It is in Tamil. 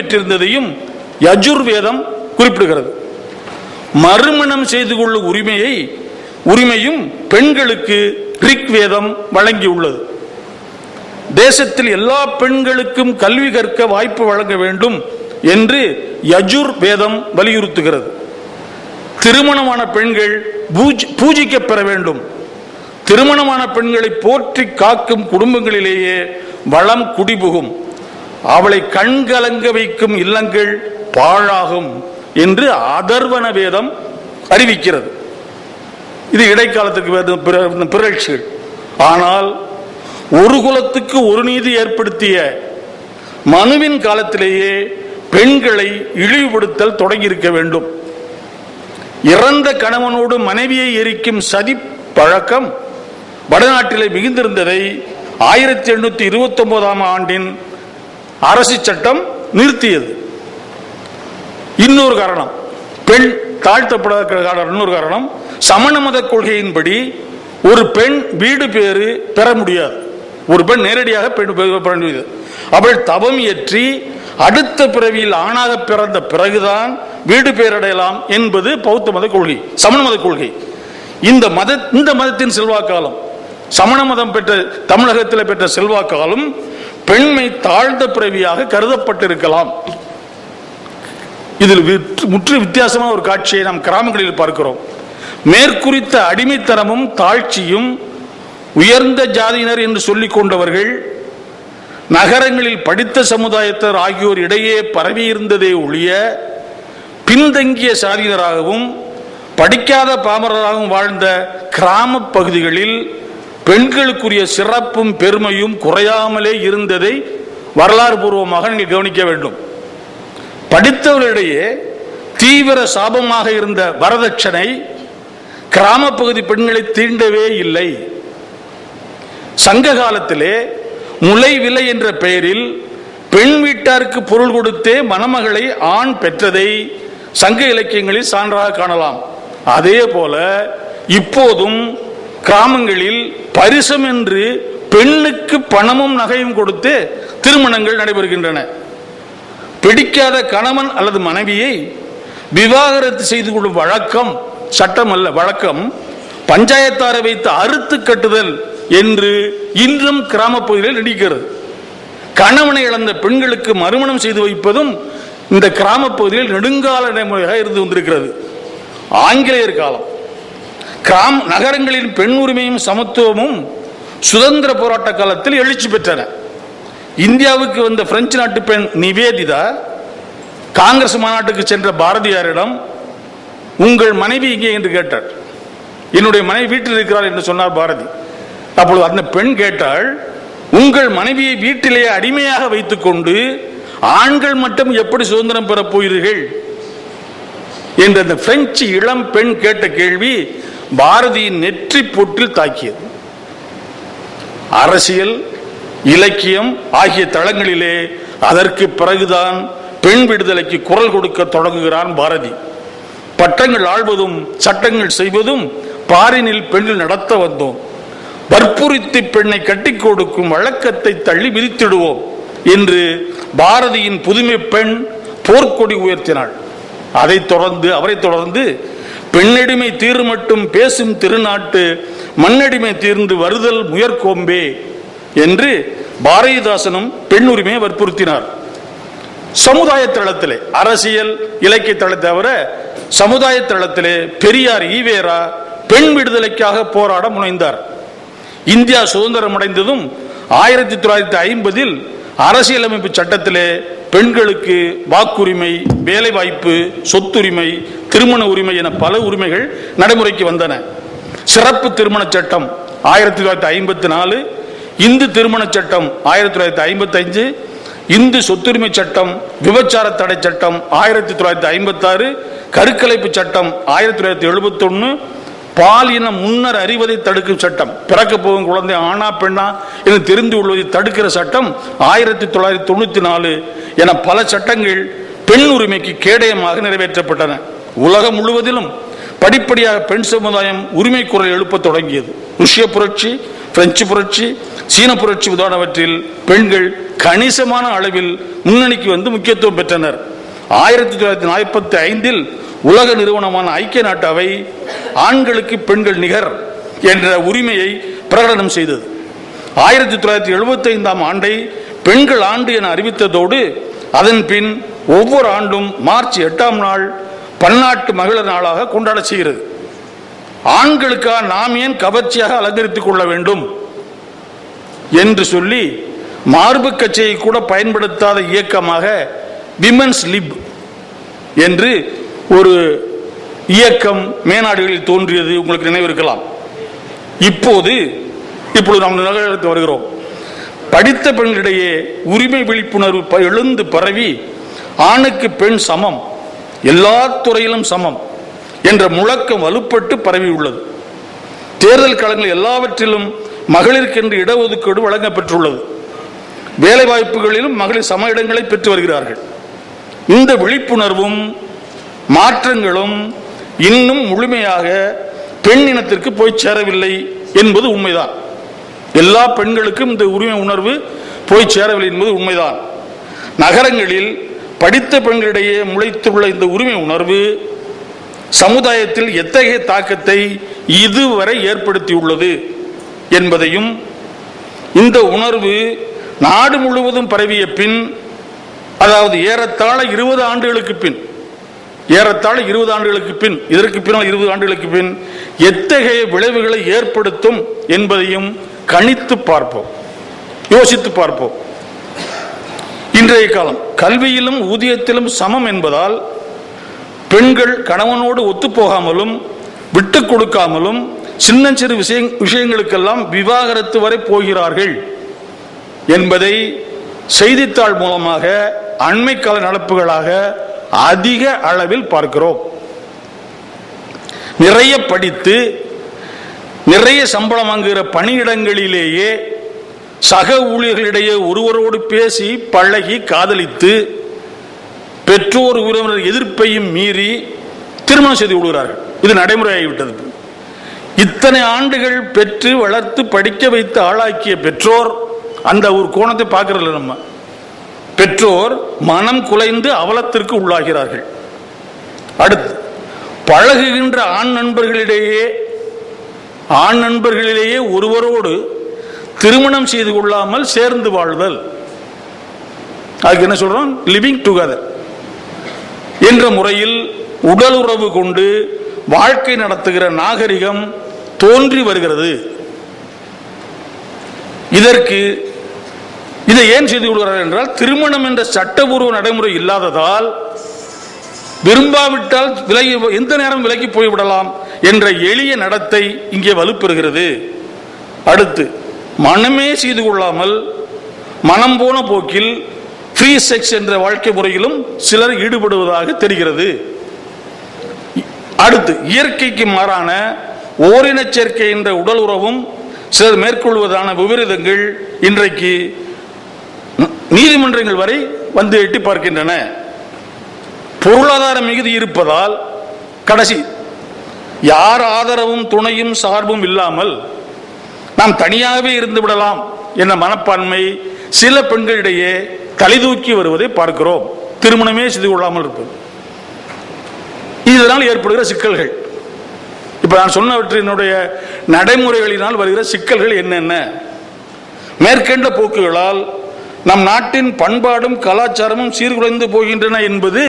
பெற்றிருந்ததையும் யஜுர்வேதம் குறிப்பிடுகிறது. மறுமணம் செய்து கொள்ளும் உரிமையை உரிமையும் பெண்களுக்கு ரிக் வேதம் வழங்கியுள்ளது. தேசத்தில் எல்லா பெண்களுக்கும் கல்வி கற்க வாய்ப்பு வழங்க வேண்டும் என்று யஜுர் வேதம் வலியுறுத்துகிறது. திருமணமான பெண்கள் பூஜிக்க பெற வேண்டும். திருமணமான பெண்களை போற்றி காக்கும் குடும்பங்களிலேயே வளம் குடிபுகும். அவளை கண்கலங்க வைக்கும் இல்லங்கள் பாழாகும் என்று அதர்வன வேதம் அறிவிக்கிறது. இது இடைக்காலத்துக்கு பிறழ்ச்சிகள். ஆனால் ஒரு குலத்துக்கு ஒரு நீதி ஏற்படுத்திய மனுவின் காலத்திலேயே பெண்களை இழிவுபடுத்தல் தொடங்கியிருக்க வேண்டும். இறந்த கணவனோடு மனைவியை எரிக்கும் சதி பழக்கம் வடநாட்டிலே மிகுந்திருந்ததை ஆயிரத்தி எண்ணூத்தி இருபத்தி ஒன்பதாம் ஆண்டின் அரசு சட்டம் நிறுத்தியது. இன்னொரு காரணம் பெண் தாழ்த்தப்படாத காரணம் இன்னொரு காரணம் சமண மத கொள்கையின்படி ஒரு பெண் வீடு பேறு பெற முடியாது. ஒரு பெண் நேரடியாக பெண் பெற முடியாது. அவள் தவம் இயற்றி அடுத்த பிறவியில் ஆணாக பிறந்த பிறகுதான் வீடு பேரடையலாம் என்பது பௌத்த மத கொள்கை சமண மத கொள்கை. இந்த மத இந்த மதத்தின் செல்வாக்காலம் சமண மதம் பெற்ற தமிழகத்தில் பெற்ற செல்வாக்காலும் பெண்மை தாழ்ந்த பிறவியாக கருதப்பட்டிருக்கலாம். இதில் விற்று- முற்று வித்தியாசமான ஒரு காட்சியை நாம் கிராமங்களில் பார்க்கிறோம். மேற்குறித்த அடிமைத்தனமும் தாழ்ச்சியும் உயர்ந்த ஜாதியினர் என்று சொல்லிக் கொண்டவர்கள் நகரங்களில் படித்த சமுதாயத்தர் ஆகியோர் இடையே பரவி இருந்ததே ஒழிய பின்தங்கிய சாதியினராகவும் படிக்காத பாமரராகவும் வாழ்ந்த கிராம பகுதிகளில் பெண்களுக்குரிய சிறப்பும் பெருமையும் குறையாமலே இருந்ததை வரலாறு பூர்வமாக நீங்கள் கவனிக்க வேண்டும். படித்தவர்களிடையே தீவிர சாபமாக இருந்த வரதட்சணை கிராமப்பகுதி பெண்களை தீண்டவே இல்லை. சங்க காலத்திலே முளை விலை என்ற பெயரில் பெண் வீட்டாருக்கு பொருள் கொடுத்தே மணமகளை ஆண் பெற்றதை சங்க இலக்கியங்களில் சான்றாக காணலாம். அதே போல இப்போதும் கிராமங்களில் பரிசம் என்று பெண்ணுக்கு பணமும் நகையும் கொடுத்து திருமணங்கள் நடைபெறுகின்றன. பிடிக்காத கணவன் அல்லது மனைவியை விவாகரத்து செய்து கொள்ளும் வழக்கம் சட்டம் அல்ல வழக்கம் பஞ்சாயத்தாரை வைத்து அறுத்து கட்டுதல் என்று இன்றும் கிராமப்பகுதியில் நடிக்கிறது. கணவனை இழந்த பெண்களுக்கு மறுமணம் செய்து வைப்பதும் இந்த கிராமப்பகுதியில் நெடுங்கால நடைமுறையாக இருந்து வந்திருக்கிறது. ஆங்கிலேயர் காலம். கிராம் நகரங்களின் பெண் உரிமையும் சமத்துவமும் சுதந்திர போராட்ட காலத்தில் எழுச்சி பெற்றன. இந்தியாவுக்கு வந்த பிரெஞ்சு நாட்டு பெண் நிவேதிதா காங்கிரஸ் மாநாட்டுக்கு சென்ற பாரதியாரிடம் உங்கள் மனைவி இங்கே என்று கேட்டார். என்னுடைய மனைவி வீட்டில் இருக்கிறார் என்று சொன்னார் பாரதி. அப்பொழுது அந்த பெண் கேட்டாள் உங்கள் மனைவியை வீட்டிலேயே அடிமையாக வைத்துக்கொண்டு ஆண்கள் மட்டும் எப்படி சுதந்திரம் பெறப் போகிறீர்கள்? என்று அந்த பிரெஞ்சு இளம் பெண் கேட்ட கேள்வி பாரதியின் நெற்றி பொற்றில் தாக்கியது. அரசியல் இலக்கியம் ஆகிய தளங்களிலே அதற்கு பிறகுதான் பெண் விடுதலைக்கு குரல் கொடுக்க தொடங்குகிறான் பாரதி. பட்டங்கள் ஆழ்வதும் சட்டங்கள் செய்வதும் பாரினில் பெண்கள் நடத்த வந்தோம். வற்புறுத்தி பெண்ணை கட்டிக் கொடுக்கும் வழக்கத்தை தள்ளி விதித்திடுவோம் என்று பாரதியின் புதுமை பெண் போர்க்கொடி உயர்த்தினாள். அதைத் தொடர்ந்து அவரை தொடர்ந்து பெண்ணடிமை தீர் மட்டும் பேசும் திருநாட்டு மண்ணடிமை தீர்ந்து வருதல் முயற்கோம்பே என்று பாரதிதாசனும் பெண் உரிமையை வற்புறுத்தினார். சமுதாய தளத்திலே அரசியல் இலக்கிய தளத்தை தவிர சமுதாய தளத்திலே பெரியார் ஈவேரா பெண் விடுதலைக்காக போராட முனைந்தார். இந்தியா சுதந்திரம் அடைந்ததும் ஆயிரத்தி தொள்ளாயிரத்தி ஐம்பதில் அரசியலமைப்பு சட்டத்திலே பெண்களுக்கு வாக்குரிமை வேலைவாய்ப்பு சொத்துரிமை திருமண உரிமை என பல உரிமைகள் நடைமுறைக்கு வந்தன. சிறப்பு திருமண சட்டம் ஆயிரத்தி தொள்ளாயிரத்தி ஐம்பத்தி நாலு இந்து திருமண சட்டம் ஆயிரத்தி தொள்ளாயிரத்தி ஐம்பத்தி அஞ்சு இந்து சொத்துரிமை சட்டம் விபச்சார தடை சட்டம் ஆயிரத்தி தொள்ளாயிரத்தி ஐம்பத்தி ஆறு கருக்கலைப்பு சட்டம் ஆயிரத்தி தொள்ளாயிரத்தி எழுபத்தி ஒன்னு பால் இன முன்னர் அறிவதை தடுக்கும் சட்டம். பிறக்க போகும் குழந்தை ஆனா பெண்ணா என தெரிந்து கொள்வதை தடுக்கிற சட்டம் ஆயிரத்தி தொள்ளாயிரத்தி தொண்ணூத்தி நாலு என பல சட்டங்கள் பெண் உரிமைக்கு கேடயமாக நிறைவேற்றப்பட்டன. உலகம் முழுவதிலும் படிப்படியாக பெண் சமுதாயம் உரிமை குரல் எழுப்ப தொடங்கியது. ருஷ்ய புரட்சி பிரெஞ்சு புரட்சி சீன புரட்சி முதலானவற்றில் பெண்கள் கணிசமான அளவில் முன்னணிக்கு வந்து முக்கியத்துவம் பெற்றனர். ஆயிரத்தி தொள்ளாயிரத்தி நாற்பத்தி ஐந்தில் உலக நிறுவனமான ஐக்கிய நாட்டு அவை ஆண்களுக்கு பெண்கள் நிகர் என்ற உரிமையை பிரகடனம் செய்தது. ஆயிரத்தி தொள்ளாயிரத்தி எழுபத்தி ஐந்தாம் ஆண்டை பெண்கள் ஆண்டு என அறிவித்ததோடு அதன் பின் ஒவ்வொரு ஆண்டும் மார்ச் எட்டாம் நாள் பன்னாட்டு மகளிர் நாளாக கொண்டாட செய்கிறது. ஆண்களுக்காக நாம் ஏன் கவர்ச்சியாக அலங்கரித்துக் கொள்ள வேண்டும் என்று சொல்லி மார்பு கச்சையை கூட பயன்படுத்தாத இயக்கமாக விமன்ஸ் லிப் என்று ஒரு இயக்கம் மேநாடுகளில் தோன்றியது உங்களுக்கு நினைவிருக்கலாம் இப்போது இப்பொழுது நாம் நகரத்துக்கு வருகிறோம். படித்த பெண்களிடையே உரிமை விழிப்புணர்வு எழுந்து பரவி ஆணுக்கு பெண் சமம் எல்லா துறையிலும் சமம் என்ற முழக்கம் வலுப்பட்டு பரவி உள்ளது. தேர்தல் களங்கள் எல்லாவற்றிலும் மகளிருக்கென்று இடஒதுக்கீடு வழங்கப்பெற்றுள்ளது. வேலை வாய்ப்புகளிலும் மகளிர் சம இடங்களை பெற்று வருகிறார்கள். இந்த விழிப்புணர்வும் மாற்றங்களும் இன்னும் முழுமையாக பெண் இனத்திற்கு போய் சேரவில்லை என்பது உண்மைதான். எல்லா பெண்களுக்கும் இந்த உரிமை உணர்வு போய் சேரவில்லை என்பது உண்மைதான். நகரங்களில் படித்த பெண்களிடையே முளைத்துள்ள இந்த உரிமை உணர்வு சமுதாயத்தில் எத்தகைய தாக்கத்தை இதுவரை ஏற்படுத்தியுள்ளது என்பதையும் இந்த உணர்வு நாடு முழுவதும் பரவிய பின் அதாவது ஏறத்தாழ இருபது ஆண்டுகளுக்கு பின் ஏறத்தாழ இருபது ஆண்டுகளுக்கு பின் இதற்கு பின்னால் இருபது ஆண்டுகளுக்கு பின் எத்தகைய விளைவுகளை ஏற்படுத்தும் என்பதையும் கணித்து பார்ப்போம். யோசித்து பார்ப்போம். இன்றைய காலம் கல்வியிலும் ஊதியத்திலும் சமம் என்பதால் பெண்கள் கணவனோடு ஒத்துப்போகாமலும் விட்டு கொடுக்காமலும் சின்னஞ்சிறு விஷய விஷயங்களுக்கெல்லாம் விவாகரத்து வரை போகிறார்கள் என்பதை செய்தித்தாள் மூலமாக அண்மைக்கால நடப்புகளாக அதிக அளவில் பார்க்கிறோம். நிறைய படித்து நிறைய சம்பளம் வாங்குகிற பணியிடங்களிலேயே சக ஊழியர்களிடையே ஒருவரோடு பேசி பழகி காதலித்து பெற்றோர் உறவினர் எதிர்ப்பையும் மீறி திருமணம் செய்து விடுகிறார்கள். இது நடைமுறையாகிவிட்டது. இத்தனை ஆண்டுகள் பெற்று வளர்த்து படிக்க வைத்து ஆளாக்கிய பெற்றோர் அந்த ஒரு கோணத்தை பார்க்கறதில்ல நம்ம. பெற்றோர் மனம் குலைந்து அவலத்திற்கு உள்ளாகிறார்கள். அடுத்து பழகுகின்ற ஆண் நண்பர்களிடையே ஆண் நண்பர்களிலேயே ஒருவரோடு திருமணம் செய்து கொள்ளாமல் சேர்ந்து வாழ்தல். அதுக்கு என்ன சொல்றோம்? லிவிங் டுகெதர் என்ற முறையில் உடல் உறவு கொண்டு வாழ்க்கை நடத்துகிற நாகரிகம் தோன்றி வருகிறது. இதற்கு இதை ஏன் செய்து கொள்கிறார் என்றால் திருமணம் என்ற சட்டபூர்வ நடைமுறை இல்லாததால் விரும்பாவிட்டால் விலகி எந்த நேரம் விலகி போய்விடலாம் என்ற எளிய நடத்தை இங்கே வலுப்பெறுகிறது. அடுத்து மனமே செய்து கொள்ளாமல் மனம் போன போக்கில் ஃப்ரீ செக்ஸ் என்ற வாழ்க்கை முறையிலும் சிலர் ஈடுபடுவதாக தெரிகிறது. அடுத்து இயற்கைக்கு மாறான ஓரின சேர்க்கை என்ற உடல் உறவும் சிலர் மேற்கொள்வதான விபரீதங்கள் இன்றைக்கு நீதிமன்றங்கள் வரை வந்து எட்டி பார்க்கின்றன. பொருளாதார மிகுதி இருப்பதால் கடைசி யார் ஆதரவும் துணையும் சார்பும் இல்லாமல் நாம் தனியாகவே இருந்து விடலாம் என்ற மனப்பான்மை சில பெண்களிடையே தலைதூக்கி வருவதை பார்க்கிறோம். திருமணமே செய்து கொள்ளாமல் இருப்பது. இதனால் ஏற்படுகிற சிக்கல்கள். இப்ப நான் சொன்னவற்றினுடைய நடைமுறைகளினால் வருகிற சிக்கல்கள் என்னென்ன? மேற்கண்ட போக்குகளால் நம் நாட்டின் பண்பாடும் கலாச்சாரமும் சீர்குலைந்து போகின்றன என்பது